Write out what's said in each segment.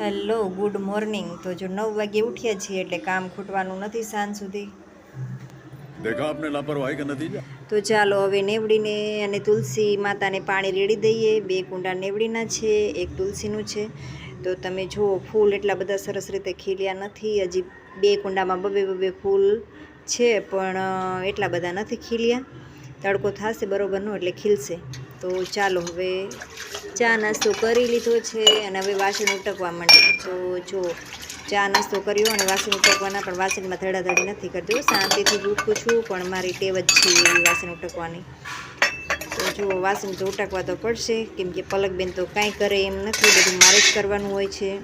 Hello good morning તો જો નવ વાગે ઉઠ્યા છીએ એટલે કામ ખૂટવાનું નથી સાંજ સુધી. આપને લાપરવાહી કે નથી? તો ચાલો હવે નેવડીને અને તુલસી માતાને પાણી રેડી દઈએ. બે કુંડા નેવડીના છે એક તુલસીનું છે. તો તમે જુઓ ફૂલ એટલા બધા સરસ રીતે ખીલ્યા નથી. હજી બે કુંડામાં બબે બબે ફૂલ છે પણ એટલા બધા નથી ખીલ્યા. તડકો થશે બરોબરનો એટલે ખીલશે. તો ચાલો હવે ચા નાસ્તો કરી લીધો છે અને હવે વાસણ ઉટકવા માટે તો જો, ચા નાસ્તો કર્યો અને વાસણ ઉટકવાના, પણ વાસણમાં ધડાધડી નથી કરતી. શાંતિથી જ છું, પણ મારી ટેવ જ છે એવી વાસણ ઉટકવાની. તો જો, વાસણ તો ઉટકવા તો પડશે. કેમ કે પલકબેન તો કાંઈ કરે એમ નથી, બધું મારે જ કરવાનું હોય છે.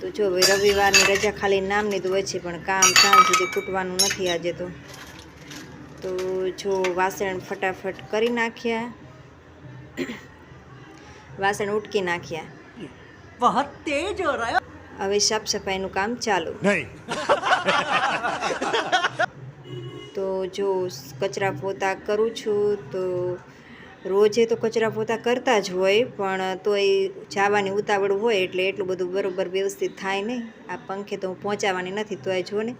તો જો, હવે રવિવારની રજા ખાલી નામની જ હોય છે, પણ કામ કામ સુધી ખૂટવાનું નથી આજે તો. તો જો, વાસણ ફટાફટ કરી નાખ્યા. વાસણ ઉટકી નાખ્યા. બહુત તેજ હો રહા હવે સાફ સફાઈનું કામ ચાલુ. તો જો કચરા પોતા કરું છું તો રોજે તો કચરા પોતા કરતા જ હોય પણ તોય જવાની ઉતાવળ હોય એટલે એટલું બધું બરાબર વ્યવસ્થિત થાય નહીં. આ પંખે તો હું પહોંચાવાની નથી તો આ જો ને.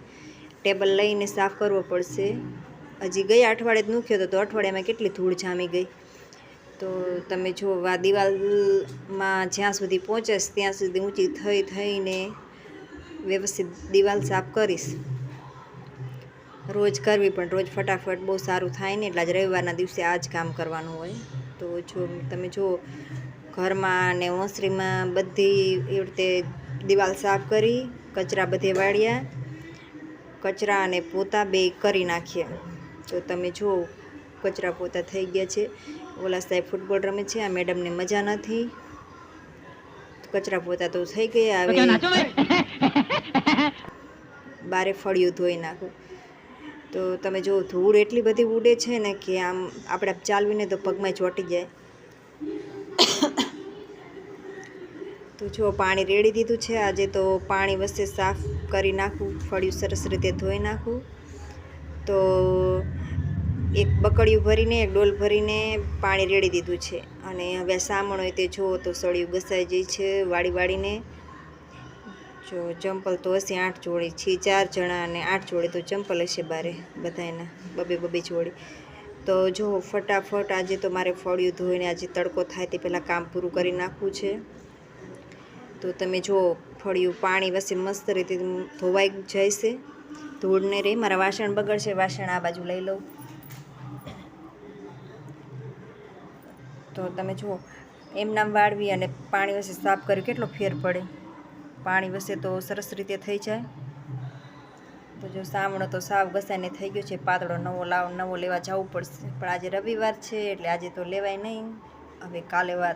ટેબલ લઈને સાફ કરવો પડશે. હજી ગયા અઠવાડિયે જ મૂક્યો તો અઠવાડિયામાં કેટલી ધૂળ જામી ગઈ? તો તમે જો આ દિવાલમાં જ્યાં સુધી પહોંચે ત્યાં સુધી ઊંચી થઈ થઈને વ્યવસ્થિત દિવાલ સાફ કરીશ. રોજ કરવી પણ રોજ ફટાફટ બહુ સારું થાય ને, એટલે જ રવિવારના દિવસે આ જ કામ કરવાનું હોય. તો જો તમે જુઓ ઘરમાં ને ઓસરીમાં બધી એવી રીતે દિવાલ સાફ કરી, કચરા બધે વાળ્યા, કચરા અને પોતા બે કરી નાખ્યા. તો તમે જુઓ કચરા પોતા થઈ ગયા છે. ઓલા સાહેબ ફૂટબોલ રમે છે આ મેડમને મજા નથી. કચરા પોતા તો થઈ ગયા આવે બારે ફળિયું ધોઈ નાખું. તો તમે જો ધૂળ એટલી બધી ઉડે છે ને કે આમ આપણે ચાલવીને તો પગમાં ચોંટી જાય. તો જો પાણી રેડી દીધું છે આજે તો પાણી વચ્ચે સાફ કરી નાખું ફળિયું સરસ રીતે ધોઈ નાખું. તો એક બકડિયું ભરીને, એક ડોલ ભરીને પાણી રેડી દીધું છે. અને હવે સામણ હોય તે જુઓ તો સળિયું ઘસાઈ જાય છે વાળી વાળીને જો ચંપલ તો હશે આઠ જોડી, છે ચાર જણા અને આઠ જોડી તો ચંપલ હશે બારે બધાયના, બબે બબે જોડી. તો જો ફટાફટ આજે તો મારે ફળિયું ધોઈને આજે તડકો થાય તે પહેલાં કામ પૂરું કરી નાખવું છે. તો તમે જો ફળિયું પાણી વસે મસ્ત રીતે ધોવાઈ જાય છે ધૂળને રે, મારા વાસણ બગડશે, વાસણ આ બાજુ લઈ લઉં. તો તમે જુઓ એમ નામ વાળવી અને પાણી વચ્ચે સાફ કરી કેટલો ફેર પડે. પાણી વસે તો સરસ રીતે થઈ જાય. તો જો સામણો તો સાવ ઘસાઈને થઈ ગયો છે, પાતળો નવો લાવ, નવો લેવા જવું પડશે. પણ આજે રવિવાર છે, એટલે આજે તો લેવાય નહીં. હવે કાલે વાત.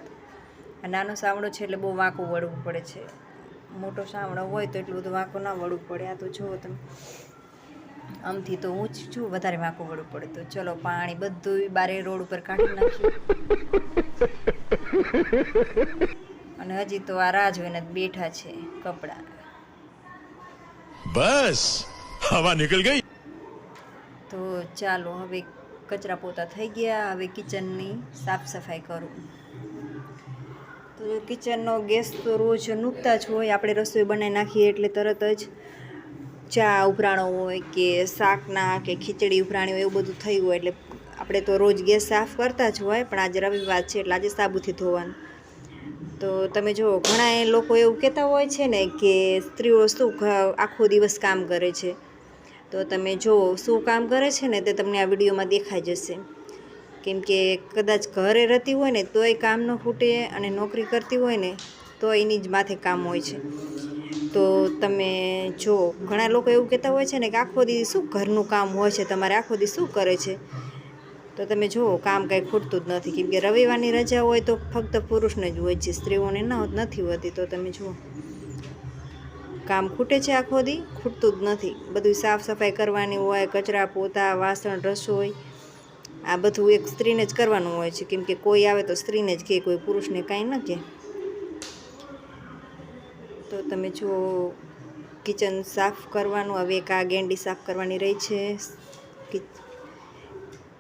નાનો સાવણો છે, એટલે બહુ વાંકું વળવું પડે છે. મોટો સાવણો હોય તો એટલું બધું વાંકું ના વળવું પડે. આ તો જુઓ તમે. આમથી તો હું જ છું વધારે વાંકો વળવું પડતું ચલો પાણી બધું બારે રોડ ઉપર કાઢી નાખી અને હજી તો આ રાહ જોઈને બેઠા છે કપડા. બસ હવા નીકળ ગઈ. તો ચાલો હવે કચરા પોતા થઈ ગયા હવે કિચનની સાફ સફાઈ કરું. તો કિચનનો ગેસ તો રોજ નુકતા જ હોય આપણે રસોઈ બનાવી નાખીએ એટલે તરત જ ચા ઉભરાણો હોય કે શાકના કે ખીચડી ઉભરાણી હોય એવું બધું થયું હોય એટલે આપણે તો રોજ ગેસ સાફ કરતા જ હોય, પણ આજે રવિવાર છે એટલે આજે સાબુથી ધોવાનું. તો તમે જુઓ ઘણા લોકો એવું કહેતા હોય છે ને કે સ્ત્રીઓ શું આખો દિવસ કામ કરે છે. તો તમે જુઓ શું કામ કરે છે ને તે તમને આ વિડીયોમાં દેખાઈ જશે. કેમ કે કદાચ ઘરે રહેતી હોય ને તોય કામ ન ખૂટે અને નોકરી કરતી હોય ને તો એની જ માથે કામ હોય છે. તો તમે જો, ઘણા લોકો એવું કહેતા હોય છે ને કે આખો દી શું ઘરનું કામ હોય છે? તમારે આખો દી શું કરે છે? તો તમે જુઓ કામ કાંઈ ખૂટતું જ નથી. કેમ કે રવિવારની રજા હોય તો ફક્ત પુરુષને જ હોય છે, સ્ત્રીઓને ન નથી હોતી. તો તમે જુઓ. કામ ખૂટે છે આખો દી, ખૂટતું જ નથી. બધું સાફ સફાઈ કરવાની હોય, કચરા પોતા, વાસણ, રસોઈ. આ બધું એક સ્ત્રીને જ કરવાનું હોય છે. કેમ કે કોઈ આવે તો સ્ત્રીને જ કહે કોઈ પુરુષને કાંઈ ન કહે તમે જો કિચન સાફ કરવાનું, હવે એક આ ગેંડી સાફ કરવાની રહી છે.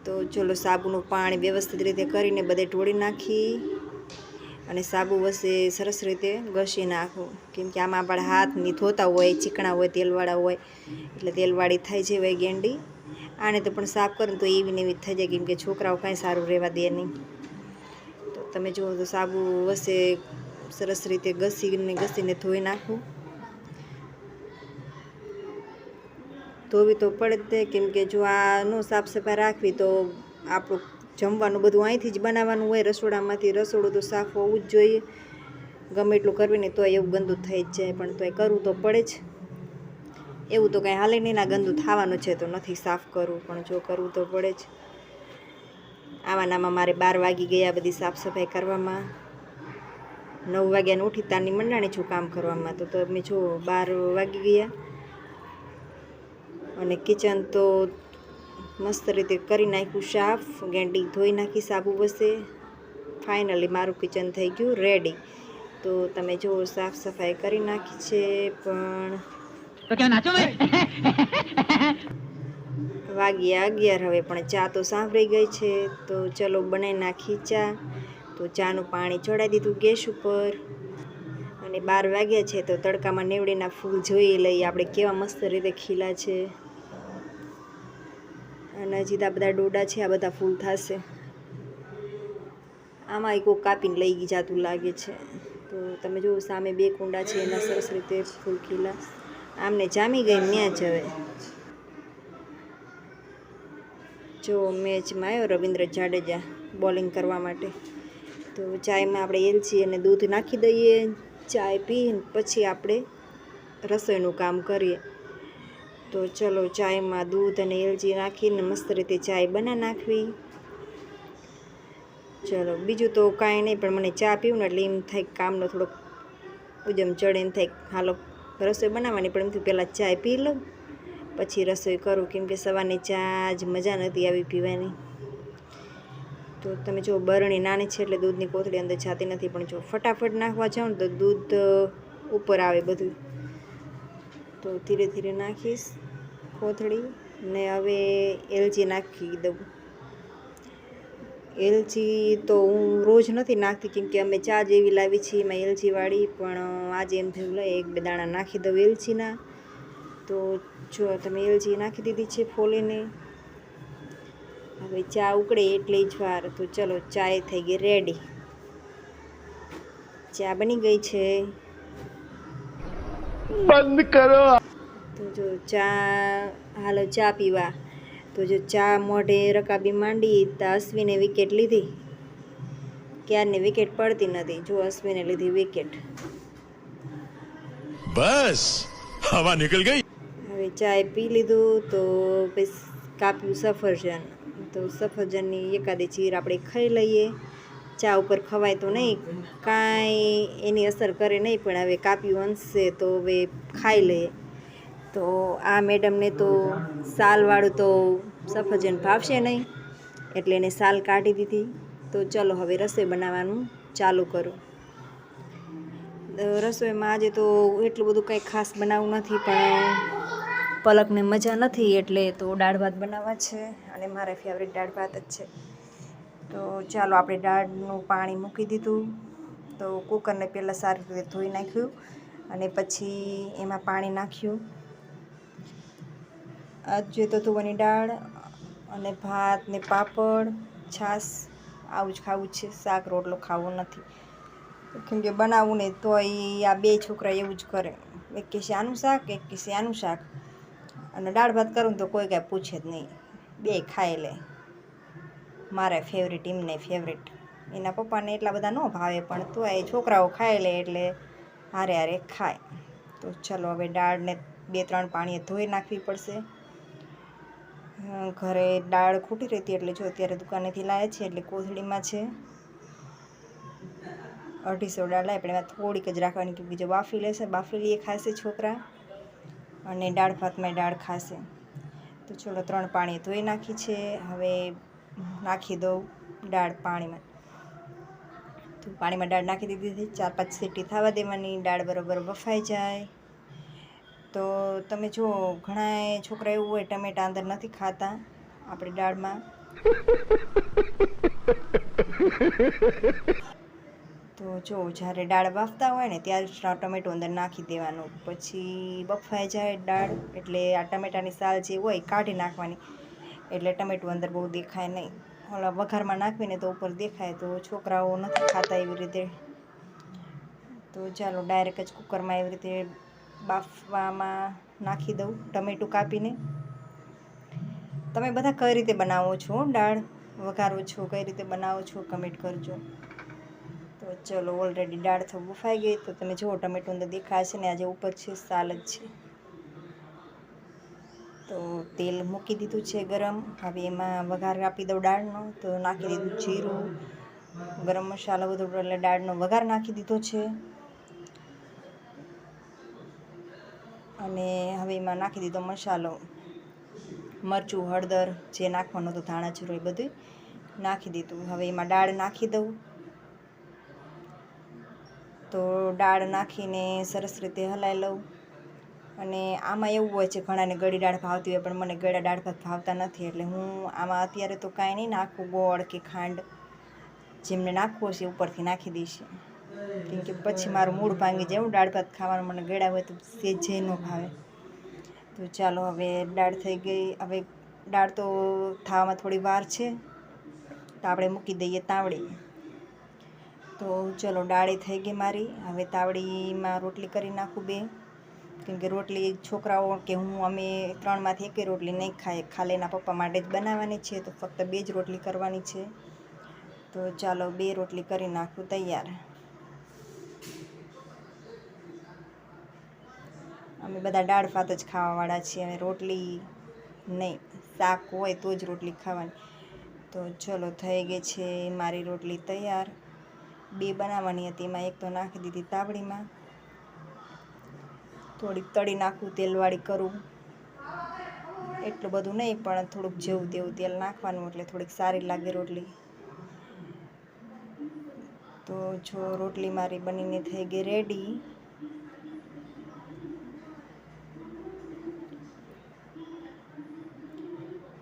તો ચલો સાબુનું પાણી વ્યવસ્થિત રીતે કરીને બધે ઢોળી નાખી અને સાબુ વસે સરસ રીતે ઘસી નાખો કેમ કે આમાં આપણા હાથની ધોતા હોય, ચીકણા હોય, તેલવાળા હોય, એટલે તેલવાળી થઈ જાય હોય ગેંડી. આને તો પણ સાફ કરો તો એવી ને એવી થઈ જાય, કેમ કે છોકરાઓ કાંઈ સારું રહેવા દે નહીં. તો તમે જુઓ તો સાબુ વસે સરસ રીતે ઘસીને ઘસીને ધોઈ નાખવું ધોવી તો પડે જ તે, કેમ કે જો આ નો સાફ સફાઈ રાખવી તો આપણું જમવાનું બધું અહીંથી જ બનાવવાનું હોય, રસોડામાંથી રસોડું તો સાફ હોવું જ જોઈએ. ગમે એટલું કરવી ને તોય એવું ગંદુ થઈ જ જાય, પણ તોય કરવું તો પડે જ. એવું તો કાંઈ હાલે નહીં, ના ગંદુ થવાનું છે તો નથી સાફ કરવું, પણ જો કરવું તો પડે જ. આવાનામાં મારે બાર વાગી ગયા બધી સાફ સફાઈ કરવામાં. નવ વાગ્યાને ઉઠી તારની મંડાણી છું કામ કરવામાં. તો તમે જો બાર વાગી ગયા. અને કિચન તો મસ્ત રીતે કરી નાખ્યું સાફ. ગેંડી ધોઈ નાખી સાબુ બસે ફાઇનલી મારું કિચન થઈ ગયું રેડી. તો તમે જો સાફ સફાઈ કરી નાખી છે પણ વાગ્યા અગિયાર હવે પણ ચા તો સાંભળી ગઈ છે. તો ચલો બનાવી નાખી ચા. તો ચાનું પાણી ચડાવી દીધું ગેસ ઉપર. અને બાર વાગ્યા છે તો તડકામાં નેવડીના ફૂલ જોઈ લઈએ આપણે કેવા મસ્ત રીતે ખીલા છે. અને હજી આ બધા ડોડા છે, આ બધા ફૂલ થશે. આમાં કોઈ કાપીને લઈ ગઈ જાતું લાગે છે. તો તમે જુઓ, સામે બે કુંડા છે, એના સરસ રીતે ફૂલ ખીલા. આમને જામી ગઈ જ હવે. જો મેચમાં આવ્યો રવિન્દ્ર જાડેજા બોલિંગ કરવા માટે. તો ચાયમાં આપણે એલચી અને દૂધ નાખી દઈએ. ચાય પીને પછી આપણે રસોઈનું કામ કરીએ. તો ચલો ચાયમાં દૂધ અને એલચી નાખીને મસ્ત રીતે ચાય બના નાખવી. ચલો, બીજું તો કાંઈ નહીં, પણ મને ચા પીવું ને એટલે એમ થાય કામનો થોડોક ઉજમ ચડે એમ થાય હાલો રસોઈ બનાવવાની, પણ એમથી પહેલાં ચાય પી લઉં. પછી રસોઈ કરું, કેમ કે સવારની ચા જ મજા નથી આવી પીવાની. તો તમે જો બરણી નાની છે એટલે દૂધની કોથળી અંદર જાતી નથી, પણ જો ફટાફટ નાખવા જાઓ ને તો દૂધ ઉપર આવે બધું. તો ધીરે ધીરે નાખીશ કોથળી ને હવે એલચી નાખી દઉં. એલચી તો હું રોજ નથી નાખતી, કેમ કે અમે ચા જેવી લાવી છીએ એમાં એલચીવાળી પણ આજે એમ થયું, લે, એક બે દાણા નાખી દઉં એલચીના. તો જો તમે એલચી નાખી દીધી છે ફોલીને હવે ચા ઉકળે એટલે જ વાર. તો ચલો ચાએ થઈ ગઈ રેડી ચા બની ગઈ છે. બંધ કરો. તો જો ચા હાલો ચા પીવા. તો જો ચા મોઢે રકાબી માંડી તો અશ્વિને વિકેટ લીધી. ક્યારની વિકેટ પડતી નથી? જો અશ્વિને લીધી વિકેટ બસ હવા નીકળી ગઈ. હવે ચાય પી લીધું તો કાપ્યું સફરજન. તો સફરજનની એકાદી ચીર આપણે ખાઈ લઈએ. ચા ઉપર ખવાય તો નહીં, કાંઈ એની અસર કરે નહીં, પણ હવે કાપ્યું અંશે તો હવે ખાઈ લઈએ. તો આ મેડમને તો સાલવાળું તો સફરજન ભાવશે નહીં, એટલે એને સાલ કાઢી દીધી. તો ચલો હવે રસોઈ બનાવવાનું ચાલુ કરો. રસોઈમાં આજે તો એટલું બધું કંઈ ખાસ બનાવવું નથી, પણ પલકને મજા નથી એટલે તો દાળ ભાત બનાવવા છે અને મારા ફેવરેટ દાળ ભાત જ છે. તો ચાલો આપણે દાળનું પાણી મૂકી દીધું. તો કુકરને પહેલાં સારી રીતે ધોઈ નાખ્યું અને પછી એમાં પાણી નાખ્યું. આ જોઈએ તો તુવેરની દાળ અને ભાત ને પાપડ, છાશ, આવું જ ખાવું છે. શાક, રોટલો ખાવો નથી. કેમ કે બનાવવું ને તો આ બે છોકરા એવું જ કરે. એક કહેશે આનું શાક, એક કહેશે આનું શાક. અને દાળ ભાત કરું તો કોઈ કાંઈ પૂછે જ નહીં. બે ખાઈ લે. મારે ફેવરેટ એમને ફેવરેટ એના પપ્પાને એટલા બધા ન ભાવે, પણ તો એ છોકરાઓ ખાઈ લે એટલે હારે હારે ખાય. તો ચલો હવે દાળને બે ત્રણ પાણીએ ધોઈ નાખવી પડશે. ઘરે દાળ ખૂટી રહેતી એટલે જો અત્યારે દુકાનેથી લાવે છે એટલે કોથળીમાં છે. અઢીસો દાળ લાવે પણ એમાં થોડીક જ રાખવાની કે જો બાફી લેશે. બાફી લઈએ ખાશે છોકરા. અને દાળ ભાતમાં દાળ ખાશે. તો ચલો ત્રણ પાણી ધોઈ નાખી છે. હવે નાખી દઉં દાળ પાણીમાં. તો પાણીમાં દાળ નાખી દીધી હતી ચાર પાંચ સીટી થવા દેવાની. દાળ બરોબર બફાઈ જાય. તો તમે જુઓ ઘણા છોકરા એવું હોય ટમેટા અંદર નથી ખાતા આપણે દાળમાં. તો જો, જ્યારે દાળ બાફતા હોય ને, ત્યારે ટમેટો અંદર નાખી દેવાનું. પછી બફાઈ જાય દાળ, એટલે આ ટમેટાની સાલ જે હોય કાઢી નાખવાની. એટલે ટમેટું અંદર બહુ દેખાય નહીં. ઓલા વઘારમાં નાખીને તો ઉપર દેખાય, તો છોકરાઓ નથી ખાતા એવી રીતે. તો ચાલો ડાયરેક્ટ જ કુકરમાં એવી રીતે બાફવામાં નાખી દઉં, ટમેટું કાપીને. તમે બધા કઈ રીતે બનાવો છો દાળ? વઘારો છો, કઈ રીતે બનાવો છો કમેન્ટ કરજો. તો ચલો ઓલરેડી દાળ તો બફાઈ ગઈ તો તમે જુઓ ટમેટું દેખાય છે ને આજે ઉપર છે, સાલ જ છે. તો તેલ મૂકી દીધું છે ગરમ. હવે એમાં વઘાર આપી દઉં દાળનો. તો નાખી દીધું જીરું, ગરમ મસાલો બધું એટલે દાળનો વઘાર નાખી દીધો છે. અને હવે એમાં નાખી દીધો મસાલો. મરચું, હળદર, જે નાખવાનું હતું ધાણા જીરું એ બધું નાખી દીધું. હવે એમાં દાળ નાખી દઉં. તો દાળ નાખીને સરસ રીતે હલાવી લઉં. અને આમાં એવું હોય છે, ઘણાને ગળી દાળ ભાવતી હોય, પણ મને ગળા દાળ ભાત ભાવતા નથી. એટલે હું આમાં અત્યારે તો કાંઈ નહીં, નાખું ગોળ કે ખાંડ. જેમને નાખવું હશે ઉપરથી નાખી દઈશ. કેમ કે પછી મારું મૂળ ભાંગી જાય એવું દાળ ભાત ખાવાનું મને ગળા હોય તો તે જે ન ભાવે. તો ચાલો હવે દાળ થઈ ગઈ. હવે દાળ તો થવામાં થોડી વાર છે. તો આપણે મૂકી દઈએ તાવડી. તો ચલો દાળી થઈ ગઈ મારી. હવે તાવડીમાં રોટલી કરી નાખું બે. કેમકે રોટલી છોકરાઓ કે હું, અમે ત્રણમાંથી એકેય રોટલી નહીં ખાય. ખાલી એના પપ્પા માટે જ બનાવવાની છે, તો ફક્ત બે જ રોટલી કરવાની છે. તો ચાલો બે રોટલી કરી નાખું તૈયાર. અમે બધા દાળ ભાત જ ખાવાવાળા છીએ અમે રોટલી નહીં. શાક હોય તો જ રોટલી ખાવાની. તો ચલો થઈ ગઈ છે મારી રોટલી તૈયાર. બે બનાવવાની હતી. એમાં એક તો નાખી દીધી તાવડીમાં. થોડીક તળી નાખું, તેલવાળી કરું. એટલું બધું નહીં, પણ થોડુંક જેવું તેવું તેલ નાખવાનું એટલે થોડીક સારી લાગે રોટલી. તો જો રોટલી મારી બનીને થઈ ગઈ રેડી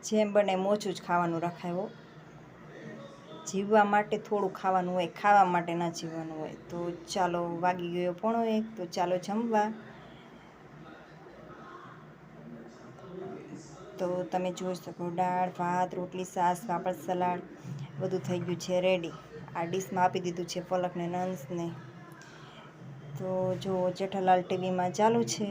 જેમ બને મોચું જ ખાવાનું રખાય જીવવા માટે થોડું ખાવાનું હોય, ખાવા માટે ના જીવવાનું હોય. તો ચાલો વાગી ગયો પોણો એક, તો ચાલો જમવા. તો તમે જોઈ શકો, દાળ, ભાત, રોટલી, સાસ, પાપડ, સલાડ, બધું થઈ ગયું છે રેડી આ ડીશમાં આપી દીધું છે પલકને નંસને તો જો જેઠાલાલ ટીવીમાં ચાલુ છે.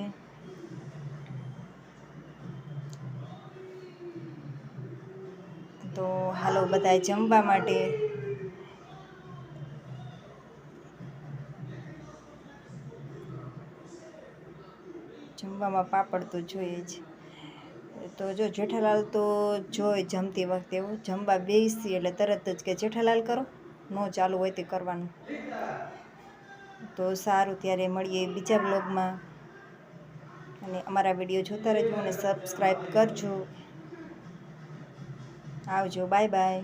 તો બધા જમવા માટે. જમવામાં પાપડ તો જોઈએ જ. તો જો જેઠાલાલ તો જોઈ જમતી વખતે એવું, જમવા બેસી એટલે તરત જ કે જેઠાલાલ કરો, ન ચાલુ હોય તે કરવાનું. તો સારું, ત્યારે મળીએ બીજા બ્લોગમાં અને અમારા વીડિયો જોતા રહેજો અને સબસ્ક્રાઈબ કરજો. આવજો બાય બાય.